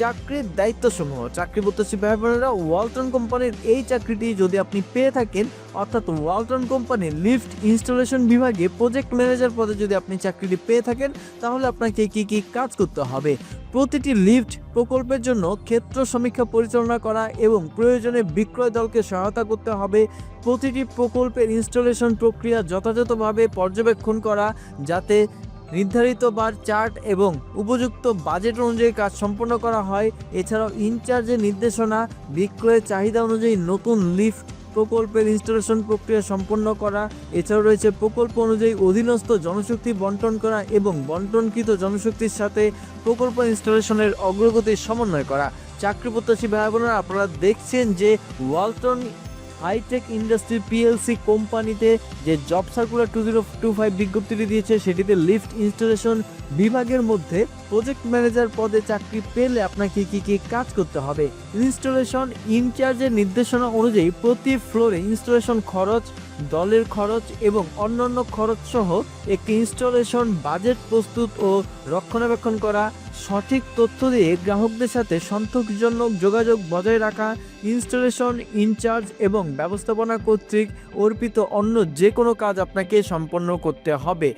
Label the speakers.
Speaker 1: চাকরির দায়িত্বসমূহ। চাকরি প্রত্যাশী ভাই বোনেরা ওয়ালটন কোম্পানির এই চাকরিটি যদি আপনি পেয়ে থাকেন, অর্থাৎ ওয়ালটন কোম্পানির লিফট ইনস্টলেশন বিভাগে প্রজেক্ট ম্যানেজার পদে যদি আপনি চাকরিটি পেয়ে থাকেন, তাহলে আপনাকে কি কি কাজ করতে হবে? প্রতিটি লিফট প্রকল্পের জন্য ক্ষেত্র সমীক্ষা পরিচালনা করা এবং প্রয়োজনে বিক্রয় দলকে সহায়তা করতে হবে। প্রতিটি প্রকল্পের ইনস্টলেশন প্রক্রিয়া যথাযথভাবে পর্যবেক্ষণ করা যাতে নির্ধারিত বার চার্ট এবং উপযুক্ত বাজেট অনুযায়ী কাজ সম্পন্ন করা হয়। এছাড়াও ইনচার্জের নির্দেশনা, বিক্রয়ের চাহিদা অনুযায়ী নতুন লিফট প্রকল্পের ইনস্টলেশন প্রক্রিয়া সম্পন্ন করা। এছাড়াও রয়েছে প্রকল্প অনুযায়ী অধীনস্থ জনশক্তি বন্টন করা এবং বন্টনকৃত জনশক্তির সাথে প্রকল্প ইনস্টলেশনের অগ্রগতির সমন্বয় করা। চাকরি প্রত্যাশী ভাই বোনেরা আপনারা দেখছেন যে ওয়ালটন হাইটেক ইন্ডাস্ট্রি পিএলসি কোম্পানিতে যে job circular two zero two five বিজ্ঞপ্তিটি দিয়েছে, সেটিতে লিফট ইনস্টলেশন বিভাগের মধ্যে প্রজেক্ট ম্যানেজার পদে চাকরি পেলে আপনাকে কি কি কাজ করতে হবে? ইনস্টলেশন ইনচার্জের নির্দেশনা অনুযায়ী প্রতি ফ্লোরে ইনস্টলেশন খরচ, দলের খরচ এবং অন্যান্য খরচ সহ একটি ইনস্টলেশন বাজেট প্রস্তুত ও রক্ষণাবেক্ষণ করা সঠিক তথ্য দিয়ে গ্রাহকদের সাথে সন্তোষজনক যোগাযোগ বজায় রাখা ইনস্টলেশন ইনচার্জ এবং ব্যবস্থাপনা কর্তৃক অর্পিত অন্য যে কোনো কাজ আপনাকে সম্পন্ন করতে হবে।